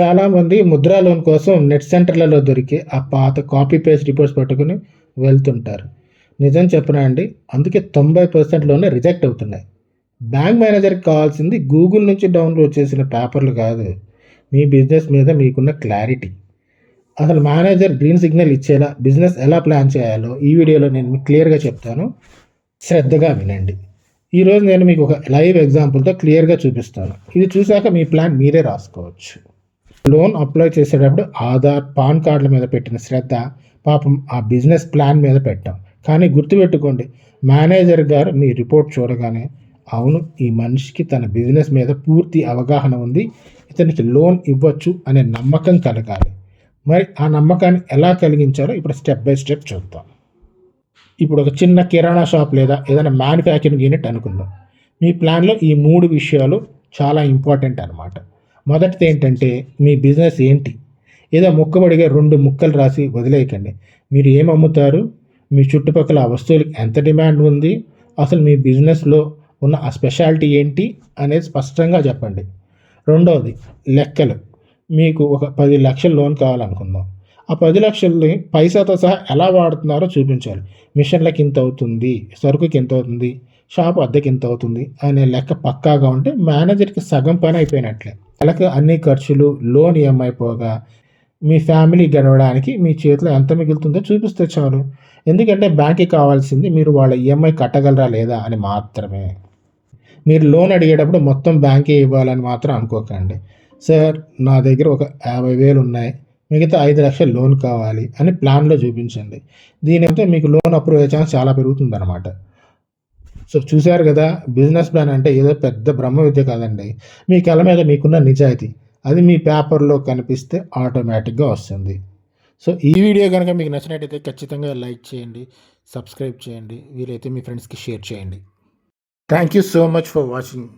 చాలామంది ముద్రా లోన్ కోసం నెట్ సెంటర్లలో దొరికే ఆ పాత కాపీ పేస్ట్ రిపోర్ట్స్ పట్టుకుని వెళ్తుంటారు. నిజం చెప్పనా అండి? అందుకే తొంభై పర్సెంట్లోనే రిజెక్ట్ అవుతున్నాయి. బ్యాంక్ మేనేజర్కి కావాల్సింది గూగుల్ నుంచి డౌన్లోడ్ చేసిన పేపర్లు కాదు. మీ బిజినెస్ మీద మీకున్న క్లారిటీ. అసలు మేనేజర్ గ్రీన్ సిగ్నల్ ఇచ్చేలా బిజినెస్ ఎలా ప్లాన్ చేయాలో ఈ వీడియోలో నేను మీకు క్లియర్గా చెప్తాను. శ్రద్ధగా వినండి. ఈరోజు నేను మీకు ఒక లైవ్ ఎగ్జాంపుల్తో క్లియర్గా చూపిస్తాను. ఇది చూశాక మీ ప్లాన్ మీరే రాసుకోవచ్చు. లోన్ అప్లై చేసేటప్పుడు ఆధార్ పాన్ కార్డుల మీద పెట్టిన శ్రద్ధ పాపం ఆ బిజినెస్ ప్లాన్ మీద పెట్టాం కానీ గుర్తుపెట్టుకోండి మేనేజర్ గారు మీ రిపోర్ట్ చూడగానే అవును ఈ మనిషికి తన బిజినెస్ మీద పూర్తి అవగాహన ఉంది ఇతనికి లోన్ ఇవ్వచ్చు అనే నమ్మకం కలగాలి. మరి ఆ నమ్మకాన్ని ఎలా కలిగించాలో ఇప్పుడు స్టెప్ బై స్టెప్ చూద్దాం. ఇప్పుడు ఒక చిన్న కిరాణా షాప్ లేదా ఏదైనా మ్యానుఫ్యాక్చరింగ్ యూనిట్ అనుకుందాం. మీ ప్లాన్లో ఈ మూడు విషయాలు చాలా ఇంపార్టెంట్ అనమాట మొదటిది ఏంటంటే మీ బిజినెస్ ఏంటి? ఏదో ముక్కబడిగా రెండు ముక్కలు రాసి వదిలేయకండి. మీరు ఏం అమ్ముతారు? మీ చుట్టుపక్కల ఆ వస్తువులకు ఎంత డిమాండ్ ఉంది? అసలు మీ బిజినెస్లో ఉన్న ఆ స్పెషాలిటీ ఏంటి? అనేది స్పష్టంగా చెప్పండి. రెండవది లెక్కలు. మీకు ఒక పది లక్షల లోన్ కావాలనుకుందాం. ఆ పది లక్షల్ని పైసాతో సహా ఎలా వాడుతున్నారో చూపించాలి. మిషన్లకు ఇంత అవుతుంది సరుకుకి ఎంత అవుతుంది షాప్ అద్దెకి ఎంత అవుతుంది అనే లెక్క పక్కాగా ఉంటే మేనేజర్కి సగం పని అయిపోయినట్లే. నెలకు అన్ని ఖర్చులు లోన్ ఈఎంఐ పోగా మీ ఫ్యామిలీ గడవడానికి మీ చేతిలో ఎంత మిగులుతుందో చూపిస్తే చాలు. ఎందుకంటే బ్యాంక్కి కావాల్సింది మీరు వాళ్ళ ఈఎంఐ కట్టగలరా లేదా అని మాత్రమే. మీరు లోన్ అడిగేటప్పుడు మొత్తం బ్యాంకే ఇవ్వాలని మాత్రం అనుకోకండి. సార్ నా దగ్గర ఒక యాభై వేలు ఉన్నాయి. మిగతా ఐదు లక్షలు లోన్ కావాలి అని ప్లాన్లో చూపించండి. దీనితో మీకు లోన్ అప్రూవ్ అయ్యే ఛాన్స్ చాలా పెరుగుతుందన్నమాట. సో చూశారు కదా బిజినెస్ ప్లాన్ అంటే ఏదో పెద్ద బ్రహ్మ విద్య కాదండి. మీ కళ మీద మీకున్న నిజాయితీ అది మీ పేపర్లో కనిపిస్తే ఆటోమేటిక్గా వస్తుంది. సో ఈ వీడియో కనుక మీకు నచ్చినట్టయితే ఖచ్చితంగా లైక్ చేయండి సబ్స్క్రైబ్ చేయండి వీలైతే మీ ఫ్రెండ్స్కి షేర్ చేయండి. Thank you so much for watching